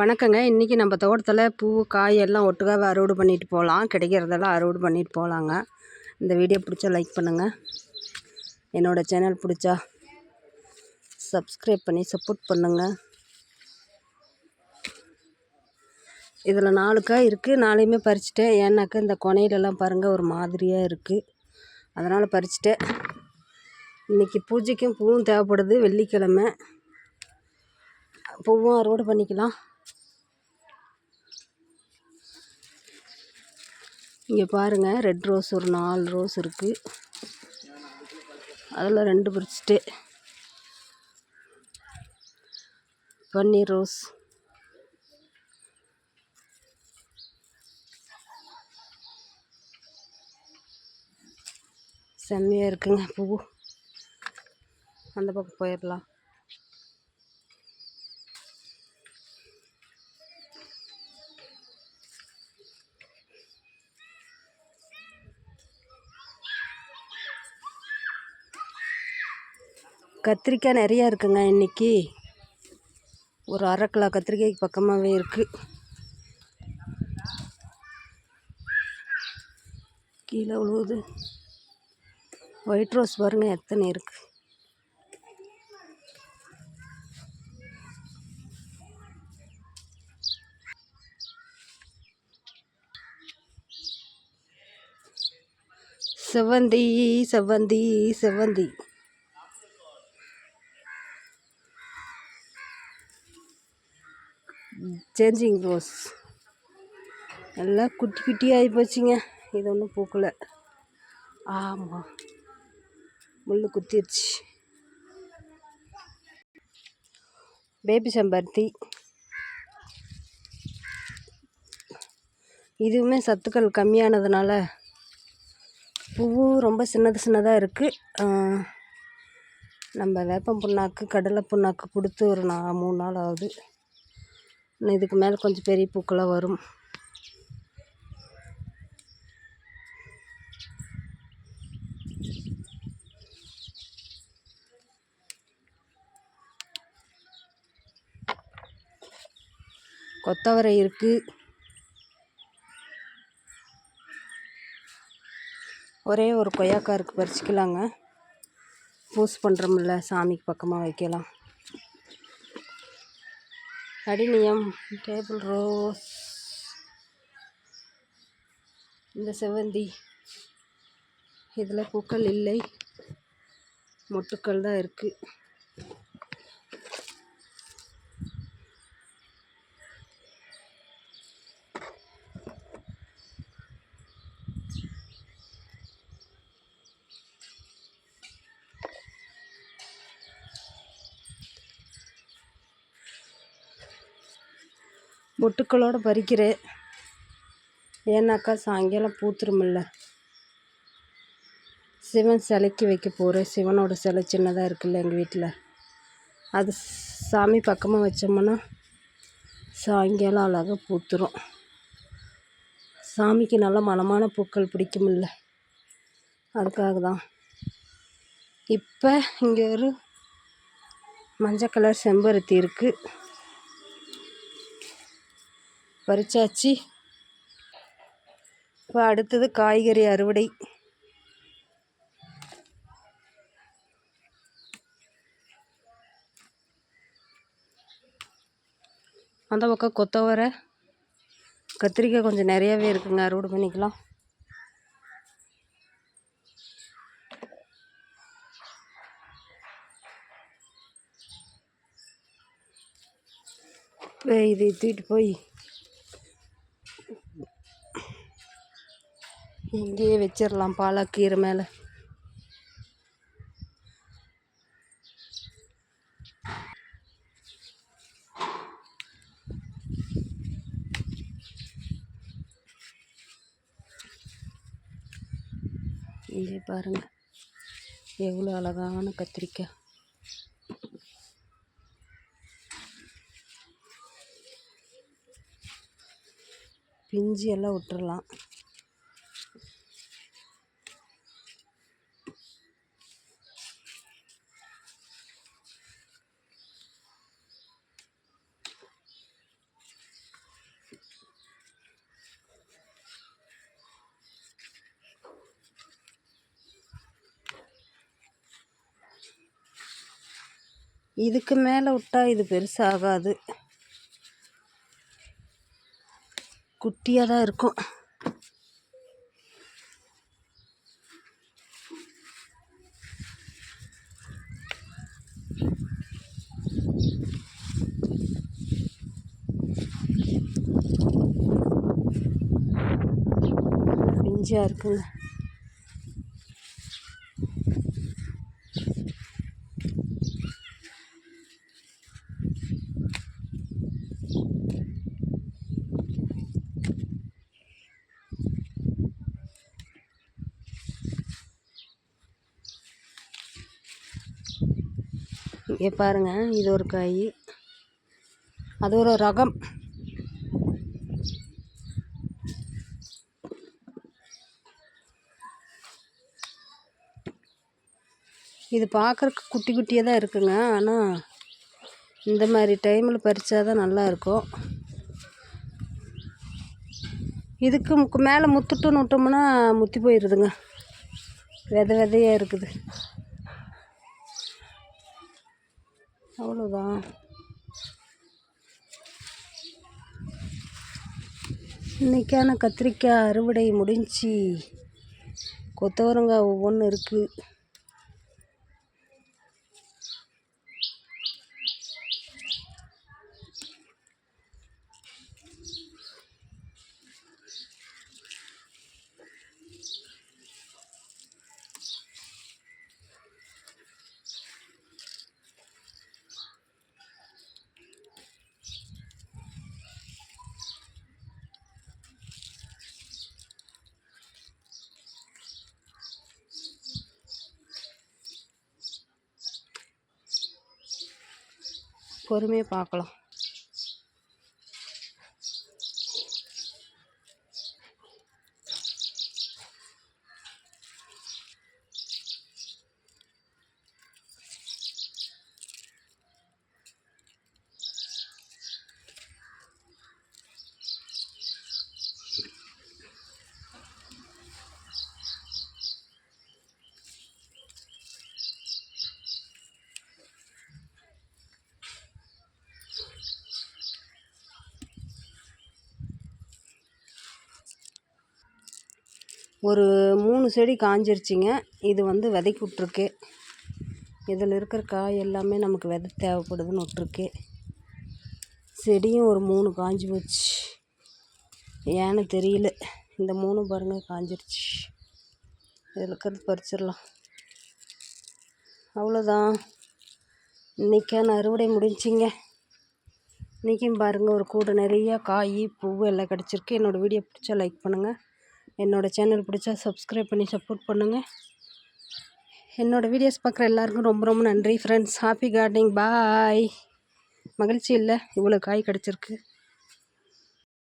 வணக்கங்க. இன்றைக்கி நம்ம தோட்டத்தில் பூ காய் எல்லாம் ஒட்டுக்காக அறுவடை பண்ணிட்டு போகலாம் கிடைக்கிறதெல்லாம் அறுவடை பண்ணிட்டு போகலாங்க இந்த வீடியோ பிடிச்சா லைக் பண்ணுங்கள் என்னோடய சேனல் பிடிச்சா சப்ஸ்கிரைப் பண்ணி சப்போர்ட் பண்ணுங்கள் இதில் நாலு காய் இருக்குது நாளையுமே பறிச்சிட்டேன். ஏன்னாக்கா இந்த கொனையிலெல்லாம் பாருங்கள் ஒரு மாதிரியாக இருக்குது அதனால் பறிச்சிட்டேன். இன்றைக்கி பூஜைக்கும் பூவும் தேவைப்படுது. வெள்ளிக்கிழமை. பூவும் அறுவடை பண்ணிக்கலாம். இங்கே பாருங்கள் ரெட் ரோஸ் ஒரு நாலு ரோஸ் இருக்குது அதில் ரெண்டு பறிச்சிட்டு பன்னீர் ரோஸ் செம்மையாக இருக்குங்க பூ. அந்த பக்கம் போயிடலாம் கத்திரிக்காய் நிறையா இருக்குங்க இன்றைக்கி ஒரு அரை கிலோ கத்திரிக்காய்க்கு பக்கமாகவே இருக்குது கீழே உழுவுது. ஒயிட் ரோஸ் பாருங்கள் எத்தனை இருக்குது செவ்வந்தி செவ்வந்தி செவ்வந்தி. சேஞ்சிங் ரோஸ் எல்லாம் குட்டி குட்டி ஆகி போச்சுங்க. இது ஒன்றும் பூக்கலை. ஆமாம் முள் குத்திருச்சு. பேபி செம்பருத்தி இதுவுமே சத்துக்கள் கம்மியானதுனால பூவும் ரொம்ப சின்னது சின்னதாக இருக்குது நம்ம வேப்பம் புண்ணாக்கு கடலை புண்ணாக்கு கொடுத்து ஒரு நா மூணு நாள் ஆகுது. இதுக்கு மேலே கொஞ்சம் பெரிய பூக்களாக வரும். கொத்தவரை இருக்குது ஒரே ஒரு கொய்யாக்காய் இருக்குது பறிச்சிக்கலாங்க. பூஸ் பண்ணுறோம்ல சாமிக்கு பக்கமாக வைக்கலாம். கடினியம் டேபிள் ரோஸ் இந்த செவ்வந்தி. இதில் பூக்கள் இல்லை. மொட்டுக்கள் தான் இருக்குது மொட்டுக்களோடு பறிக்கிறேன் ஏன்னாக்கா சாயங்காலம் பூத்துருமில்ல. சிவன் சிலைக்கு வைக்க போகிறேன் சிவனோட சிலை சின்னதாக இருக்குல்ல எங்கள் வீட்டில் அது சாமி பக்கமாக வச்சோம்னா சாயங்காலம் அழகாக பூத்துரும். சாமிக்கு நல்ல மனமான பூக்கள் பிடிக்குமில்ல. அதுக்காக தான். இப்போ இங்கே ஒரு மஞ்சள் கலர் செம்பருத்தி இருக்குது பறிச்சாச்சு. இப்போ அடுத்தது காய்கறி அறுவடை. அந்த பக்கம் கொத்தவரை கத்திரிக்காய் கொஞ்சம் நிறையாவே இருக்குங்க அறுவடை பண்ணிக்கலாம். இதை தூக்கிட்டு போய். இங்கேயே வச்சிடலாம் பாலக்கீரை மேலே. இங்கே பாருங்கள் எவ்வளோ அழகான கத்திரிக்காய். பிஞ்சு எல்லாம் விட்டுறலாம். இதுக்கு மேலே விட்டா இது பெருசாகாது. குட்டியாக தான் இருக்கும். பிஞ்சாக இருக்குங்க. இங்கே பாருங்க இது ஒரு காய். அது ஒரு ரகம். இது பார்க்குறக்கு குட்டி குட்டியாக தான் இருக்குங்க ஆனால் இந்த மாதிரி டைமில் பறித்தா தான் நல்லா இருக்கும். இதுக்கு மேலே முத்துட்டுன்னு விட்டோம்னா முத்தி போயிடுதுங்க வித விதையாக இருக்குது. அவ்வளோதான். இன்றைக்கான கத்திரிக்காய் அறுவடை முடிஞ்சு கொத்தவரங்காய் ஒவ்வொன்று இருக்குது பொறுமையாக பார்க்கலாம் ஒரு மூணு செடி காஞ்சிருச்சிங்க. இது வந்து விதைக்கு விட்ருக்கு இதில் இருக்கிற காய் எல்லாமே நமக்கு விதை தேவைப்படுதுன்னு விட்ருக்கு செடியும் ஒரு மூணு காஞ்சி போச்சு. ஏன்னு தெரியல. இந்த மூணு பாருங்கள் காஞ்சிருச்சு. இதில் இருக்கிறது பறிச்சிடலாம். அவ்வளோதான். இன்றைக்கான அறுவடை முடிஞ்சிங்க. இன்றைக்கும் பாருங்கள் ஒரு கூடை நிறையா காய் பூ எல்லாம் கிடச்சிருக்கு. என்னோடய வீடியோ பிடிச்சா லைக் பண்ணுங்கள் என்னோடய சேனல் பிடிச்சா சப்ஸ்கிரைப் பண்ணி சப்போர்ட் பண்ணுங்கள் என்னோடய வீடியோஸ் பார்க்குற எல்லாருக்கும் ரொம்ப ரொம்ப நன்றி ஃப்ரெண்ட்ஸ் ஹாப்பி கார்டனிங் பாய் மகிழ்ச்சி இல்லை. இவ்வளோ காய் கிடச்சிருக்கு.